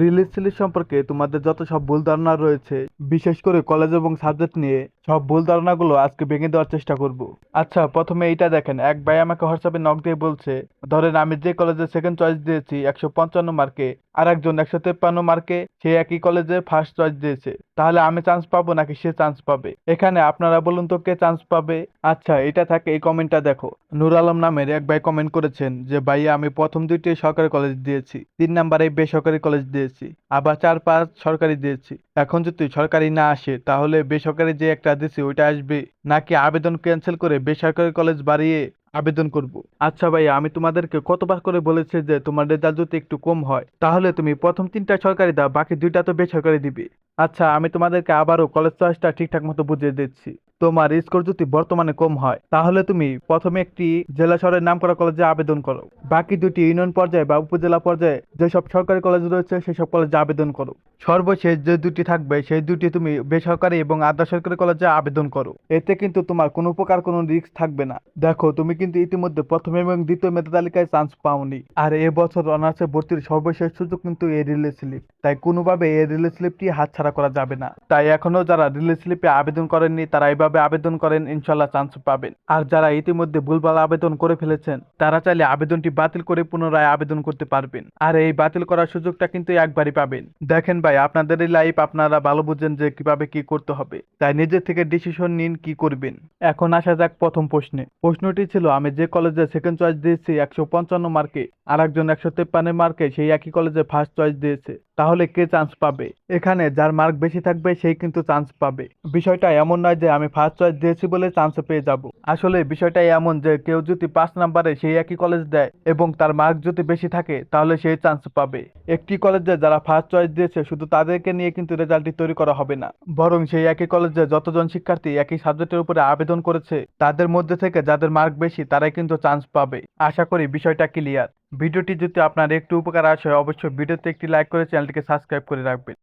Release সিলিজ সম্পর্কে তোমাদের যত সব ভুল ধারণা রয়েছে, বিশেষ করে কলেজ এবং সাবজেক্ট নিয়ে, সব ভুল ধারণাগুলো আজকে ভেঙে দেওয়ার চেষ্টা করব। আচ্ছা প্রথমে এইটা দেখেন। এক ভাই আমাকে হোয়াটসঅ্যাপে নক দিয়ে বলছে, ধরেন আমি যে কলেজে সেকেন্ড চয়েস দিয়েছি, একশো পঞ্চান্ন মার্কে আর একজন একশো তেপ্পান্ন মার্কে সে একই কলেজে ফার্স্ট চয়েস দিয়েছে। তাহলে আমি চান্স পাবো নাকি সে চান্স পাবে? এখানে আপনারা বলুন তো কে চান্স পাবে? আচ্ছা এটা থাকে এই কমেন্টটা দেখো। নুর আলম নামের এক ভাই কমেন্ট করেছেন যে, ভাইয়া, আমি প্রথম দুইটি সরকারি কলেজ দিয়েছি। তিন নাম্বারে বেসরকারি কলেজ দিয়েছি আবার চার পাঁচ সরকারি দিয়েছি। এখন যদি সরকারি না আসে, তাহলে বেসরকারি যে একটা দিছি, ওইটা আসবে। নাকি আবেদন ক্যান্সেল করে বেসরকারি কলেজ বাড়িয়ে আবেদন করব? আচ্ছা ভাই আমি তোমাদেরকে কতবার করে বলেছি যে তোমার রেজাল্ট যদি একটু কম হয়, তাহলে তুমি প্রথম তিনটা সরকারি দাও, বাকি দুইটা তো বেসরকারি দিবে। আচ্ছা আমি তোমাদেরকে আবারও কলেজ চয়েসটা ঠিকঠাক মতো বুঝিয়ে দিচ্ছি। তোমার স্কোর যদি বর্তমানে কম হয়, তাহলে তুমি প্রথমে একটি জেলা শহরের নাম করা কলেজে আবেদন করো। বাকি দুটি ইউনিয়ন পর্যায়ে বা উপজেলা পর্যায়ে যেসব সরকারি কলেজ রয়েছে, সেসব কলেজে আবেদন করো। সর্বশেষ যে দুটি থাকবে, সেই দুটি তুমি বেসরকারি এবং আধা সরকারি কলেজে আবেদন করো। এতে কিন্তু তোমার কোনো প্রকার কোনো রিস্ক থাকবে না। দেখো, তুমি কিন্তু ইতিমধ্যে প্রথম এবং দ্বিতীয় মেধা তালিকায় চান্স পাওনি। আর এবছর অনার্সে ভর্তির সর্বশেষ সুযোগ কিন্তু এই রিলিজ স্লিপ। তাই কোনোভাবে এই রিলিজ স্লিপটি হাতছাড়া করা যাবে না। তাই এখনও যারা রিলিজ স্লিপে আবেদন করেননি, তারা এইভাবে আবেদন করেন ইনশাল্লাহ চান্স পাবেন। আর যারা ইতিমধ্যে ভুলভাল আবেদন করে ফেলেছেন, তারা চাইলে আবেদনটি বাতিল করে পুনরায় আবেদন করতে পারবেন। আর এই বাতিল করার সুযোগটা কিন্তু একবারই পাবেন। দেখেন ভাই আপনাদের এই লাইফ আপনারা ভালো বুঝেন যে কীভাবে কি করতে হবে। তাই নিজের থেকে ডিসিশন নিন কি করবেন। এখন আসা যাক প্রথম প্রশ্নে। প্রশ্নটি ছিল, আমি যে কলেজে সেকেন্ড চয়েস দিয়েছি একশো পঞ্চান্ন মার্কে আর একজন একশো তেপ্পান্ন মার্কে সেই একই কলেজে ফার্স্ট চয়েস দিয়েছে। তাহলে কে চান্স পাবে? এখানে যার মার্ক বেশি থাকবে সেই কিন্তু চান্স পাবে। বিষয়টা এমন নয় যে আমি ফার্স্ট চয়েস দিয়েছি বলে চান্স পেয়ে যাব। আসলে বিষয়টা এমন যে কেউ যদি পাঁচ নাম্বারে সেই একই কলেজ দেয় এবং তার মার্ক যদি বেশি থাকে, তাহলে সেই চান্স পাবে। একটি কলেজে যারা ফার্স্ট চয়েস দিয়েছে, শুধু তাদেরকে নিয়ে কিন্তু রেজাল্টটি তৈরি করা হবে না। বরং সেই একই কলেজে যতজন শিক্ষার্থী একই সাবজেক্টের উপরে আবেদন করেছে, তাদের মধ্যে থেকে যাদের মার্ক বেশি, তারাই কিন্তু চান্স পাবে। আশা করি বিষয়টা ক্লিয়ার ভিডিওটি যদি আপনার একটু উপকার আসে, অবশ্যই ভিডিওতে একটি লাইক করে চ্যানেলটিকে সাবস্ক্রাইব করে রাখবেন।